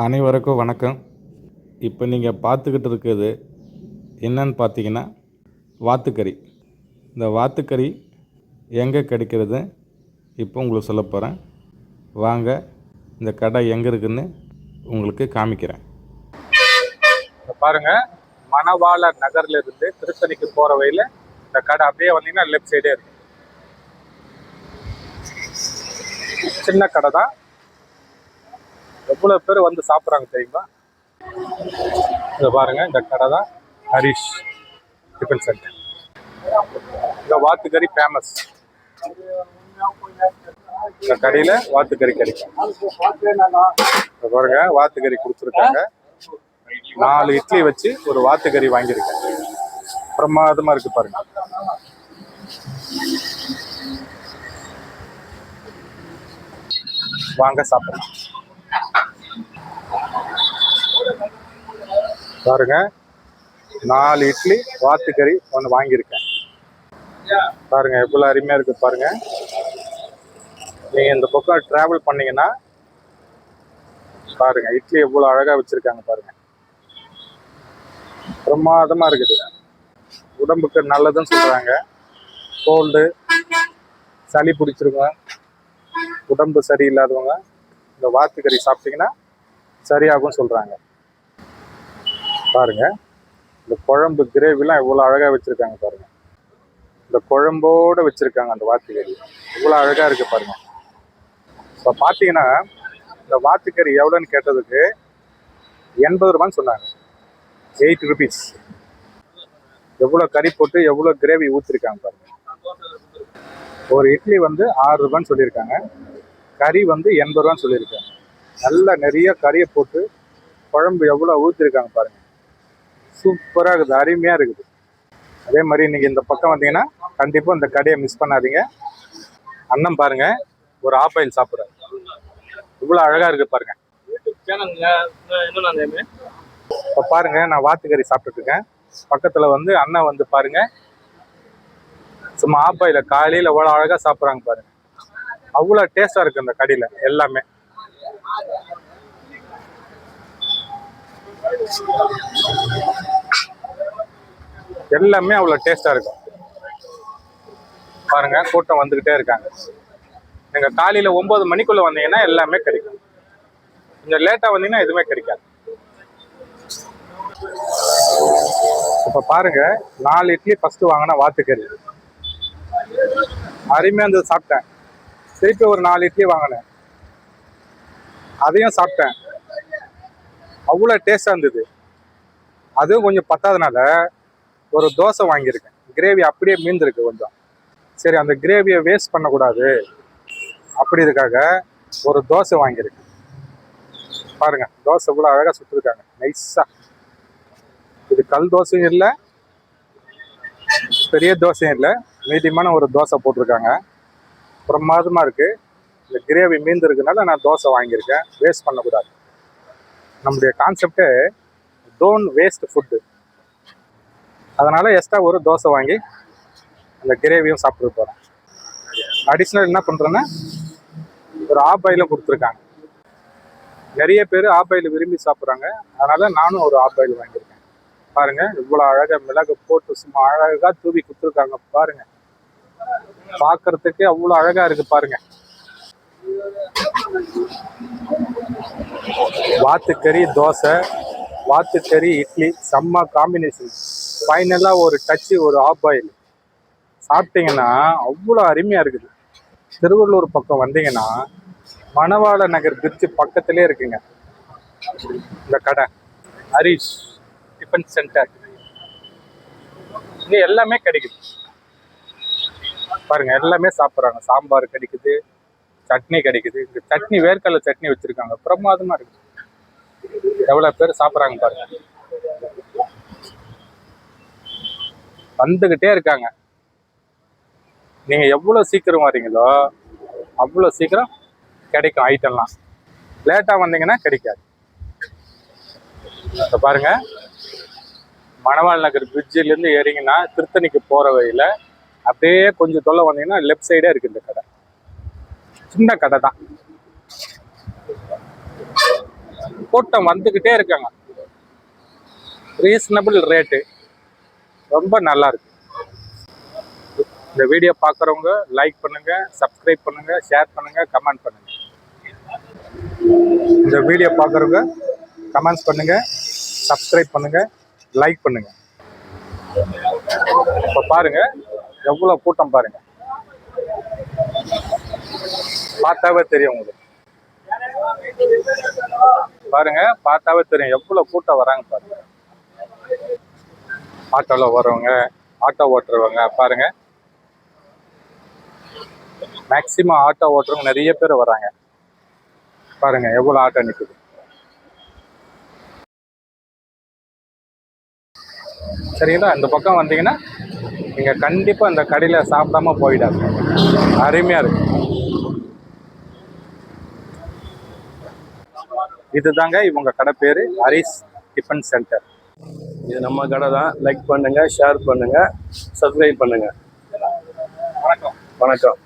அனைவருக்கும் வணக்கம். இப்போ நீங்கள் பார்த்துக்கிட்டு இருக்கிறது என்னன்னு பார்த்தீங்கன்னா வாத்துக்கறி. இந்த வாத்துக்கறி எங்கே கிடைக்கிறது? இப்போ உங்களுக்கு சொல்ல போகிறேன் வாங்க இந்த கடை எங்கே இருக்குன்னு உங்களுக்கு காமிக்கிறேன். பாருங்கள் மணவாள நகர்லேருந்து திருத்தணிக்கு போகிற வழியில் இந்த கடை அப்படியே வந்தீங்கன்னா லெஃப்ட் சைடே இருக்கு சின்ன கடை தான். எவ்வளோ பேர் வந்து சாப்பிட்றாங்க தெரியுமா? இதை பாருங்க இந்த கடை தான் ஹரிஷ் டிஃபன் சென்டர். இந்த வாத்துக்கறி ஃபேமஸ் இந்த கடையில் வாத்துக்கறி கிடைக்கும். இதை பாருங்க வாத்துக்கறி கொடுத்துருக்காங்க. நாலு இட்லி வச்சு ஒரு வாத்துக்கறி வாங்கியிருக்கேன். பிரமாதமாக இருக்கு பாருங்க. வாங்க சாப்பிடலாம். பாருங்க. நாலு இட்லி வாத்துக்கறி ஒன்று வாங்கியிருக்கேன். பாருங்க எவ்வளோ அருமையாக இருக்குது பாருங்க. நீங்கள் இந்த பக்கம் ட்ராவல் பண்ணீங்கன்னா பாருங்க இட்லி எவ்வளோ அழகாக வச்சுருக்காங்க பாருங்க. பிரமாதமாக இருக்குது. உடம்புக்கு நல்லதுன்னு சொல்கிறாங்க கோல்டு சளி பிடிச்சிருங்க உடம்பு சரியில்லாதவங்க இந்த வாத்துக்கறி சாப்பிட்டீங்கன்னா சரியாகும் சொல்கிறாங்க பாருங்க. இந்த குழம்பு கிரேவிலாம் எவ்வளோ அழகாக வச்சுருக்காங்க பாருங்க. இந்த குழம்போட வச்சுருக்காங்க அந்த வாத்துக்கறி. இவ்வளோ அழகாக இருக்கு பாருங்க. இப்போ பார்த்தீங்கன்னா இந்த வாத்துக்கறி எவ்வளோன்னு கேட்டதுக்கு எண்பது ரூபான்னு சொன்னாங்க. எயிட் ருபீஸ் எவ்வளோ கறி போட்டு எவ்வளோ கிரேவி ஊற்றிருக்காங்க பாருங்க. ஒரு இட்லி வந்து ஆறு ரூபான்னு சொல்லியிருக்காங்க. கறி வந்து எண்பது ரூபான்னு சொல்லியிருக்காங்க. நல்லா நிறைய கறியை போட்டு குழம்பு எவ்வளோ ஊற்றிருக்காங்க பாருங்க. சூப்பராக இருக்குது. அருமையாக இருக்குது. அதே மாதிரி இன்னைக்கு இந்த பக்கம் வந்தீங்கன்னா கண்டிப்பாக இந்த கடையை மிஸ் பண்ணாதீங்க. அண்ணன் பாருங்க ஒரு ஆப்பாயில் சாப்பிட்றாரு. இவ்வளோ அழகாக இருக்கு பாருங்க. சேனலுங்க என்ன நேமு இப்போ பாருங்க நான் வாத்துக்கறி சாப்பிட்டுட்டு இருக்கேன். பக்கத்தில் வந்து அண்ணன் வந்து பாருங்க. சும்மா ஆப்பாயில் காலையில் எவ்வளோ அழகாக சாப்பிட்றாங்க பாருங்க. அவ்வளோ டேஸ்டாக இருக்கு இந்த கடையில் எல்லாமே. எல்லாமே அவ்வளோ டேஸ்டாக இருக்கும். பாருங்க கூட்டம் வந்துக்கிட்டே இருக்காங்க. நீங்கள் காலையில் ஒம்பது மணிக்குள்ளே வந்தீங்கன்னா எல்லாமே கிடைக்கும். கொஞ்சம் லேட்டாக வந்தீங்கன்னா எதுவுமே கிடைக்காது. இப்போ பாருங்க நாலு இட்லி ஃபஸ்ட்டு வாங்கினா வாத்துக்கறி. அருமையாக இருந்தது சாப்பிட்டேன். திருப்பி ஒரு நாலு இட்லி வாங்கினேன். அதையும் சாப்பிட்டேன். அவ்வளோ டேஸ்டாக இருந்தது. அதுவும் கொஞ்சம் பத்தாதனால ஒரு தோசை வாங்கியிருக்கேன். கிரேவி அப்படியே மீந்திருக்கு கொஞ்சம். சரி அந்த கிரேவியை வேஸ்ட் பண்ணக்கூடாது. அப்படி இதுக்காக ஒரு தோசை வாங்கியிருக்கேன். பாருங்க தோசை இவ்வளோ அழகாக சுட்டுருக்காங்க. நைஸாக இது கல் தோசையும் இல்லை பெரிய தோசையும் இல்லை மீடியமான ஒரு தோசை போட்டிருக்காங்க. பிரமாதமாக இருக்குது இந்த கிரேவி மீந்திருக்குனால நான் தோசை வாங்கியிருக்கேன். வேஸ்ட் பண்ணக்கூடாது. நம்முடைய கான்செப்டே டோன்ட் வேஸ்ட் ஃபுட்டு அதனால் எக்ஸ்ட்ரா ஒரு தோசை வாங்கி அந்த கிரேவியும் சாப்பிட்டு போகிறேன் அடிஷ்னல் என்ன பண்ணுறேன்னா ஒரு ஆப் ஆயிலும் கொடுத்துருக்காங்க. நிறைய பேர் ஆப் ஆயில் விரும்பி சாப்பிட்றாங்க. அதனால் நானும் ஒரு ஆப் ஆயில் வாங்கியிருக்கேன். பாருங்கள் இவ்வளோ அழகாக மிளகு போட்டு சும்மா அழகாக தூவி கொடுத்துருக்காங்க. பாருங்கள் பார்க்கறதுக்கு அவ்வளோ அழகாக இருக்குது பாருங்கள் வாத்துக்கறி தோசை வாத்துக்கறி இட்லி செம்ம காம்பினேஷன் ஃபைனலாக ஒரு டச்சு ஒரு ஆப் ஆயில் சாப்பிட்டீங்கன்னா அவ்வளோ அருமையாக இருக்குது. திருவள்ளூர் பக்கம் வந்தீங்கன்னா மணவாள நகர் பிரிட்ஜு பக்கத்திலே இருக்குங்க. இந்த கடை. ஹரிஷ் டிஃபன் சென்டர் இங்கே எல்லாமே கிடைக்குது. பாருங்க எல்லாமே சாப்பிட்றாங்க. சாம்பார் கிடைக்குது. சட்னி கிடைக்குது. இந்த சட்னி வேர்க்கடலை சட்னி வச்சிருக்காங்க. பிரமாதமா இருக்கு. எவ்வளவு பேர் சாப்பிட்றாங்க பாருங்க. வந்துகிட்டே இருக்காங்க. நீங்க எவ்வளவு சீக்கிரம் வரீங்களோ அவ்வளவு சீக்கிரம் கிடைக்கும் ஐட்டம்லாம். லேட்டா வந்தீங்கன்னா கிடைக்காது. இப்ப பாருங்க. மணவாள் நகர் பிரிட்ஜிலேருந்து ஏறிங்கன்னா திருத்தணிக்கு போகிற வழியில் அப்படியே கொஞ்சம் தொல்லை வந்தீங்கன்னா லெஃப்ட் சைடே இருக்கு இந்த கடை. சின்ன கடை தான். கூட்டம் வந்துக்கிட்டே இருக்காங்க. ரீசனபிள் ரேட்டு ரொம்ப நல்லா இருக்கு. இந்த வீடியோ பார்க்குறவங்க லைக் பண்ணுங்க சப்ஸ்கிரைப் பண்ணுங்க ஷேர் பண்ணுங்க கமெண்ட் பண்ணுங்க. இந்த வீடியோ பார்க்குறவங்க கமெண்ட்ஸ் பண்ணுங்க சப்ஸ்கிரைப் பண்ணுங்க லைக் பண்ணுங்க. இப்போ பாருங்க எவ்வளோ கூட்டம் பாருங்கள் பார்த்தாவே தெரியும் உங்களுக்கு. பாருங்க பார்த்தாவே தெரியும். எவ்வளோ கூட்டம் வராங்க பாருங்க. ஆட்டோவில் வரவங்க ஆட்டோ ஓட்டுறவங்க பாருங்க. மேக்சிமம் ஆட்டோ ஓட்டுறவங்க நிறைய பேர் வராங்க. பாருங்க எவ்வளோ ஆட்டோ நிற்குது சரிங்களா? இந்த பக்கம் வந்தீங்கன்னா நீங்கள் கண்டிப்பாக இந்த கடையில் சாப்பிடாம போயிடாது அருமையாக இருக்கு. இதுதாங்க இவங்க கடை பேரு ஹரிஸ் டிஃபன் சென்டர். இது நம்ம கடை தான். லைக் பண்ணுங்க ஷேர் பண்ணுங்க சப்ஸ்கிரைப் பண்ணுங்க. வணக்கம். வணக்கம்.